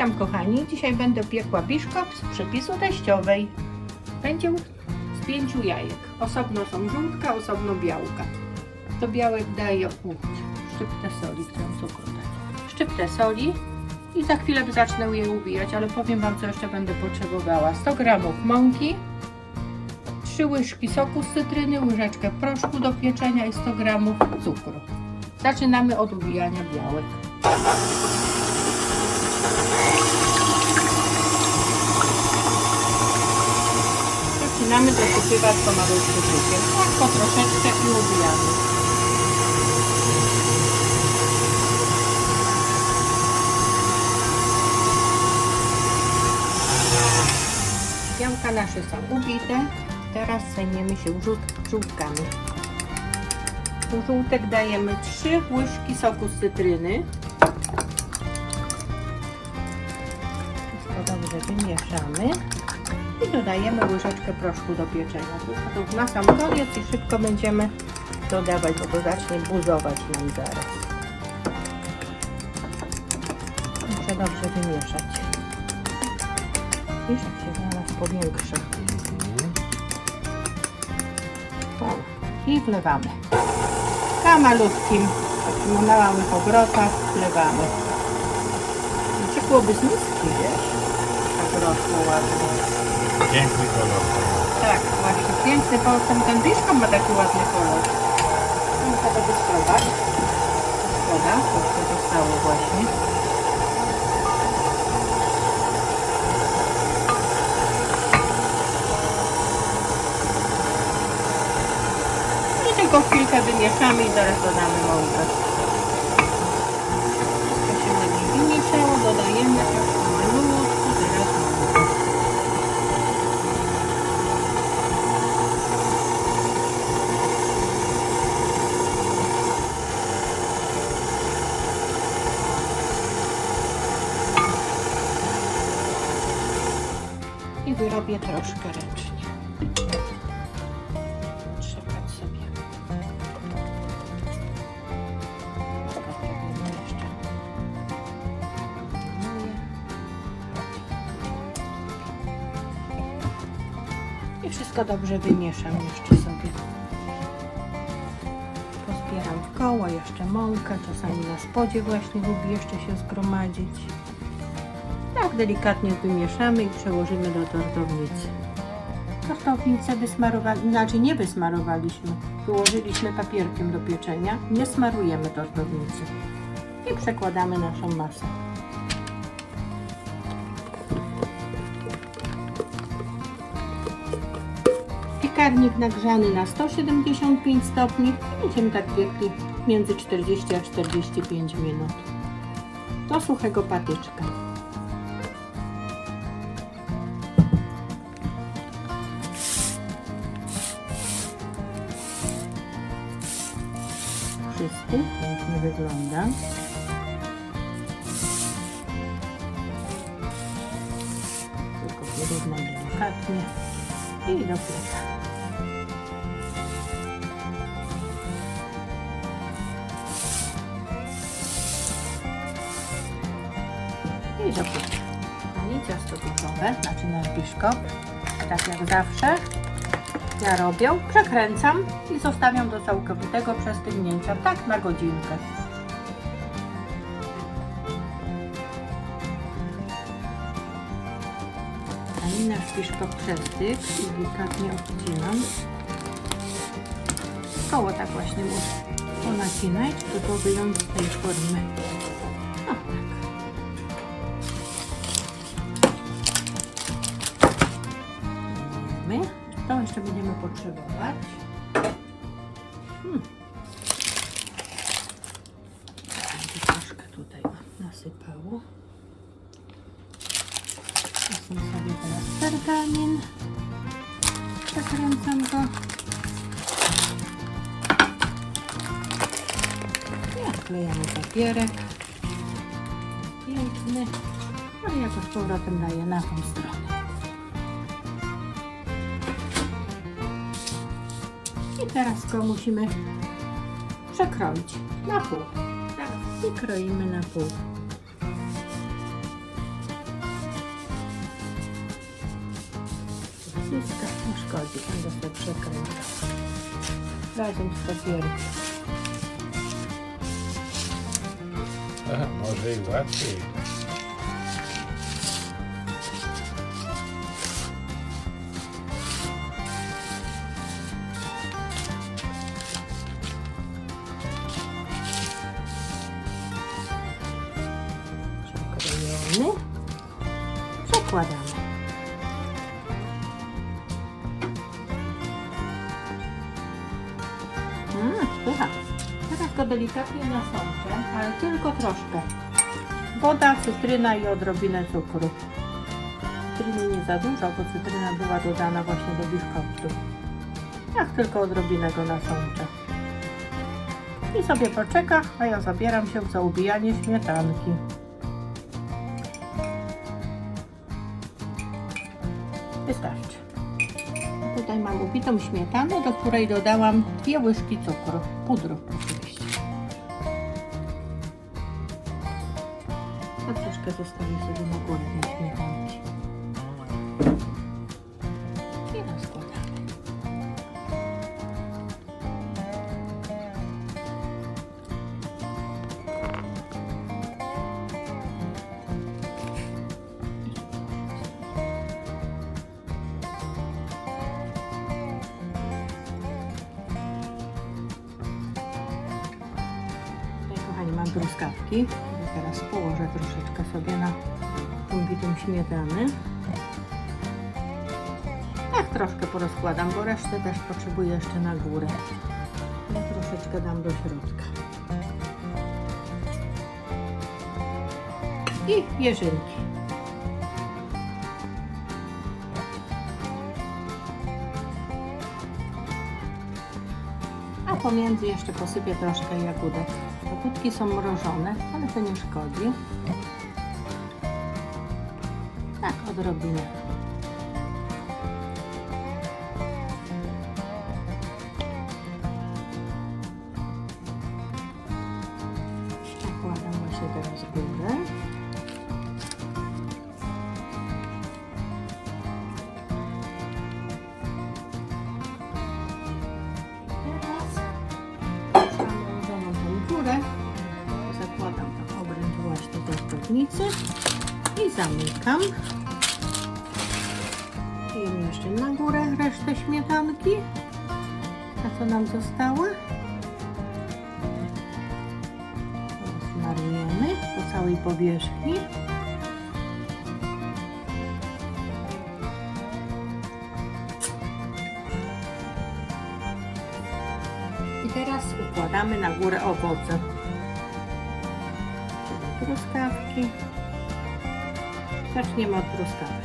Witam kochani, dzisiaj będę piekła biszkopt z przepisu teściowej. Będzie z pięciu jajek. Osobno są żółtka, osobno białka. Do białek daję u, szczyptę soli, którą cukru dać. Szczyptę soli i za chwilę zacznę je ubijać, ale powiem Wam co jeszcze będę potrzebowała. 100 gramów mąki, 3 łyżki soku z cytryny, łyżeczkę proszku do pieczenia i 100 gramów cukru. Zaczynamy od ubijania białek. Zaczynamy dosypywać pomalutku cukier. Tak po troszeczkę i ubijamy. Białka nasze są ubite. Teraz zajmiemy się żółt- żółtkami. Do żółtek dajemy 3 łyżki soku z cytryny. Wymieszamy. I dodajemy łyżeczkę proszku do pieczenia. To na sam koniec i szybko będziemy dodawać, bo to zacznie buzować nam zaraz. Muszę dobrze wymieszać. Wiesz, się nas powiększa. O, I wlewamy. Na malutkim, takim na małych obrotach wlewamy. Ciekłoby z miski, wiesz? Rosło ładnie. Piękny kolor. Tak, właśnie piękny potem ten biszkop ma taki ładny kolor. Muszę tego spróbować. Szkoda, to się zostało właśnie. I tylko chwilkę wymieszamy i zaraz dodamy mąkę. Wszystko się ładnie wymieszało, dodajemy tak malutko, teraz mąkę. I wyrobię troszkę ręcznie. Trzepać sobie. Jeszcze. I wszystko dobrze wymieszam jeszcze sobie. Pozbieram w koło jeszcze mąkę, czasami na spodzie właśnie lubi jeszcze się zgromadzić. Delikatnie wymieszamy i przełożymy do tortownicy. Tortownicę wysmarowali, inaczej nie wysmarowaliśmy. Wyłożyliśmy papierkiem do pieczenia. Nie smarujemy tortownicy. I przekładamy naszą masę. Piekarnik nagrzany na 175 stopni. Będziemy tak piekli między 40 a 45 minut. Do suchego patyczka. Wygląda. Tylko wyrównam delikatnie i do pieca. I do pieca. Kochani, ciasto piecowe, znaczy nasz biszkop, tak jak zawsze, ja robię, przekręcam i zostawiam do całkowitego przestygnięcia, tak na godzinkę. A i nasz piszkop przestygł, delikatnie odcinam. Koło tak właśnie muszę ponacinać, żeby wyjąć z tej formy. O, jeszcze będziemy potrzebować. Hmm. Troszkę tutaj nasypało. Wezmę sobie teraz pergamin. Zakręcam go. I odklejamy papierek. Piękny. No i jakoś powrotem daję na tą stronę. Teraz go musimy przekroić na pół. Tak, I kroimy na pół. Wszystko nie szkodzi, będę sobie przekręcał. Razem z papierkiem. Może i łatwiej. Pycha. Teraz go delikatnie nasączę, ale tylko troszkę. Woda, cytryna i odrobinę cukru. Cytryny nie za dużo, bo cytryna była dodana właśnie do biszkoptu. Jak tylko odrobinę go nasączę. I sobie poczeka, a ja zabieram się za ubijanie śmietanki. Wystarczy. Tutaj mam ubitą śmietanę, do której dodałam dwie łyżki cukru, pudru oczywiście. A troszkę zostawię sobie na górę kochani, mam truskawki. Teraz położę troszeczkę sobie na tą bitą śmietanę. Tak troszkę porozkładam, bo resztę też potrzebuję jeszcze na górę. Ja troszeczkę dam do środka. I jeżynki. A pomiędzy jeszcze posypię troszkę jagódek. Jagódki są mrożone, ale to nie szkodzi. Tak, odrobinę. I zamykam. Dajemy jeszcze na górę resztę śmietanki. A co nam zostało? Teraz Marujemy po całej powierzchni. I teraz układamy na górę owoce. Truskawki. Zaczniemy od truskawek.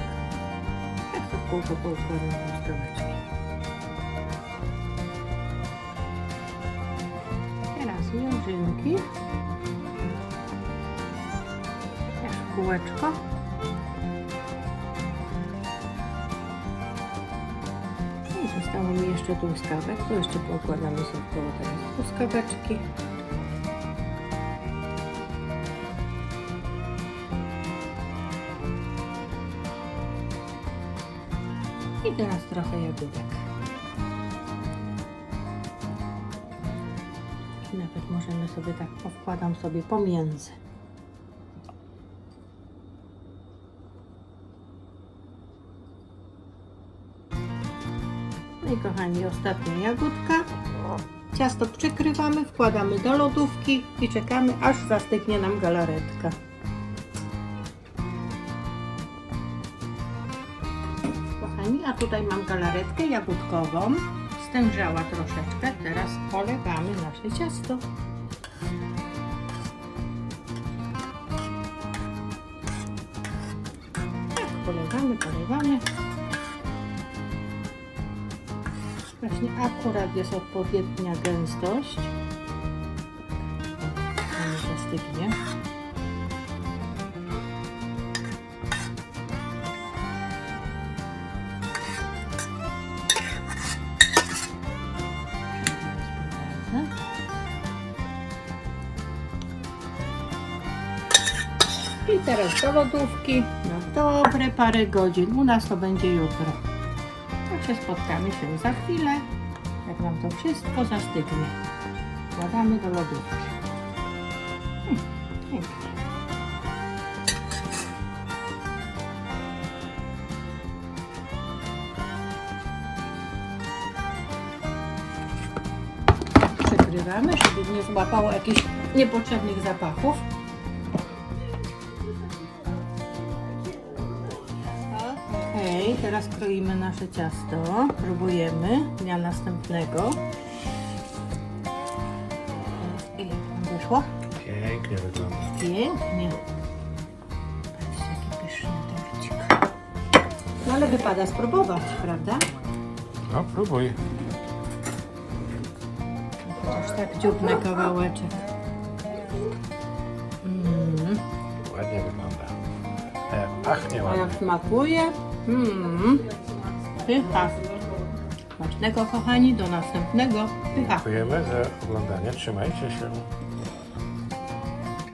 Tak to kółko poukładam truskaweczki. Teraz miężynki. Też kółeczko. I zostało mi jeszcze truskawek, to jeszcze poukładamy sobie teraz truskaweczki. I teraz trochę jagódek. I nawet możemy sobie tak powkładam sobie pomiędzy. No i kochani, ostatnia jagódka. Ciasto przykrywamy, wkładamy do lodówki i czekamy, aż zastygnie nam galaretka. A tutaj mam galaretkę jagódkową. Stężała troszeczkę. Teraz polewamy nasze ciasto. Tak, polewamy, polewamy. Właśnie akurat jest odpowiednia gęstość. Mamy zastygnie. I teraz do lodówki na dobre parę godzin. U nas to będzie jutro. Także spotkamy się za chwilę, jak nam to wszystko zastygnie. Wkładamy do lodówki. Hmm. Przykrywamy, żeby nie złapało jakichś niepotrzebnych zapachów. Okej, teraz kroimy nasze ciasto. Próbujemy dnia następnego. I jak nam wyszło? Pięknie wygląda. Pięknie. Patrzcie, jaki pyszny torcik. No ale wypada spróbować, prawda? No, próbuj. Chociaż tak dziubny kawałeczek. Mm. Ładnie wygląda. E, pachnie A ładnie. jak smakuje? Mmm. Pycha. Smacznego kochani, do następnego. Pycha. Dziękujemy za oglądanie. Trzymajcie się.